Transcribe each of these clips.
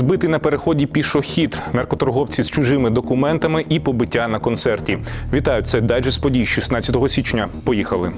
Збитий на переході пішохід, наркоторговці з чужими документами і побиття на концерті. Вітаю, це дайджест подій 16 січня. Поїхали.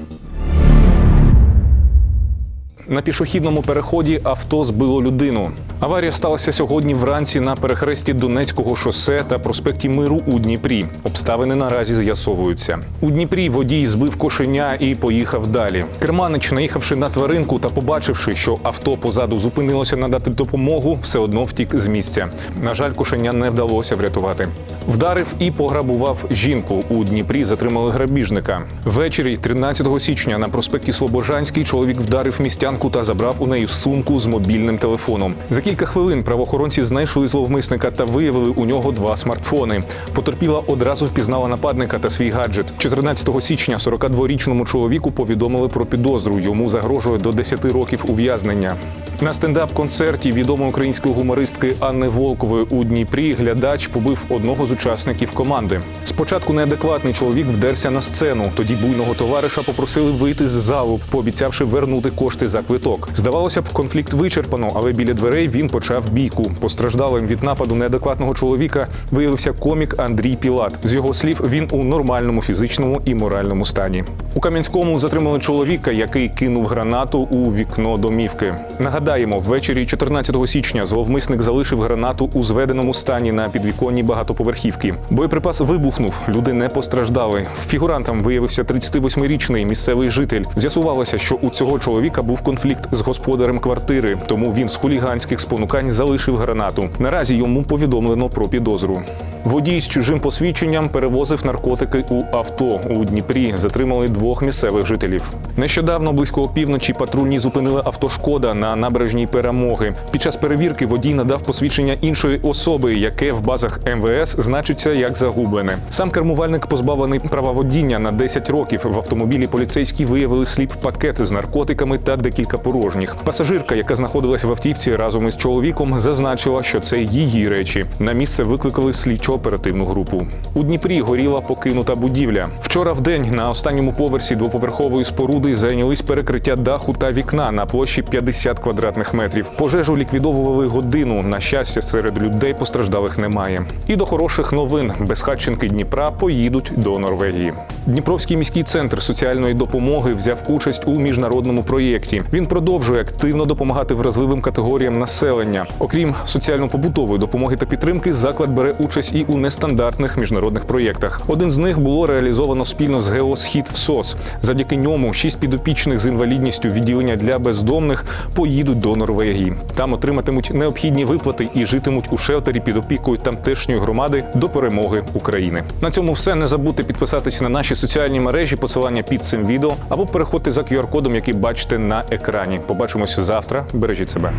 На пішохідному переході авто збило людину. Аварія сталася сьогодні вранці на перехресті Донецького шосе та проспекті Миру у Дніпрі. Обставини наразі з'ясовуються. У Дніпрі водій збив кошеня і поїхав далі. Керманич, наїхавши на тваринку та побачивши, що авто позаду зупинилося надати допомогу, все одно втік з місця. На жаль, кошеня не вдалося врятувати. Вдарив і пограбував жінку. У Дніпрі затримали грабіжника. Ввечері 13 січня на проспекті Слобожанський чоловік вдарив містянку та забрав у неї сумку з мобільним телефоном. За кілька хвилин правоохоронці знайшли зловмисника та виявили у нього два смартфони. Потерпіла одразу впізнала нападника та свій гаджет. 14 січня 42-річному чоловіку повідомили про підозру. Йому загрожує до 10 років ув'язнення. На стендап-концерті відомої української гумористки Анни Волкової у Дніпрі глядач побив одного з учасників команди. Спочатку неадекватний чоловік вдерся на сцену. Тоді буйного товариша попросили вийти з залу, пообіцявши вернути кошти за квиток. Здавалося б, конфлікт вичерпано, але біля дверей він почав бійку. Постраждалим від нападу неадекватного чоловіка виявився комік Андрій Пілат. З його слів, він у нормальному фізичному і моральному стані. У Кам'янському затримали чоловіка, який кинув гранату у вікно домівки. Нагадаємо, ввечері 14 січня зловмисник залишив гранату у зведеному стані на підвіконні багатоповерхівки. Боєприпас вибухнув, люди не постраждали. Фігурантом виявився 38-річний місцевий житель. З'ясувалося, що у цього чоловіка був конфлікт з господарем квартири, тому він з хуліганських спонукань залишив гранату. Наразі йому повідомлено про підозру. Водій з чужим посвідченням перевозив наркотики у авто. У Дніпрі затримали двох місцевих жителів. Нещодавно близько опівночі патрульні зупинили авто Шкода на набережній перемоги. Під час перевірки водій надав посвідчення іншої особи, яке в базах МВС значиться як загублене. Сам кермувальник позбавлений права водіння на 10 років. В автомобілі поліцейські виявили сліп пакет з наркотиками та декілька порожніх. Пасажирка, яка знаходилась в автівці разом із чоловіком, зазначила, що це її речі. На місце викликали слідчо оперативну групу. У Дніпрі горіла покинута будівля. Вчора в день на останньому поверсі двоповерхової споруди зайнялись перекриття даху та вікна на площі 50 квадратних метрів. Пожежу ліквідовували годину. На щастя, серед людей постраждалих немає. І до хороших новин безхатченки Дніпра поїдуть до Норвегії. Дніпровський міський центр соціальної допомоги взяв участь у міжнародному проєкті. Він продовжує активно допомагати вразливим категоріям населення. Окрім соціально-побутової допомоги та підтримки, заклад бере участь і у нестандартних міжнародних проєктах. Один з них було реалізовано спільно з Геосхід СОС. Завдяки ньому шість підопічних з інвалідністю відділення для бездомних поїдуть до Норвегії. Там отриматимуть необхідні виплати і житимуть у шелтері під опікою тамтешньої громади до перемоги України. На цьому все не забудьте підписатися на наші соціальні мережі, посилання під цим відео або переходьте за QR-кодом, який бачите на екрані. Побачимося завтра. Бережіть себе.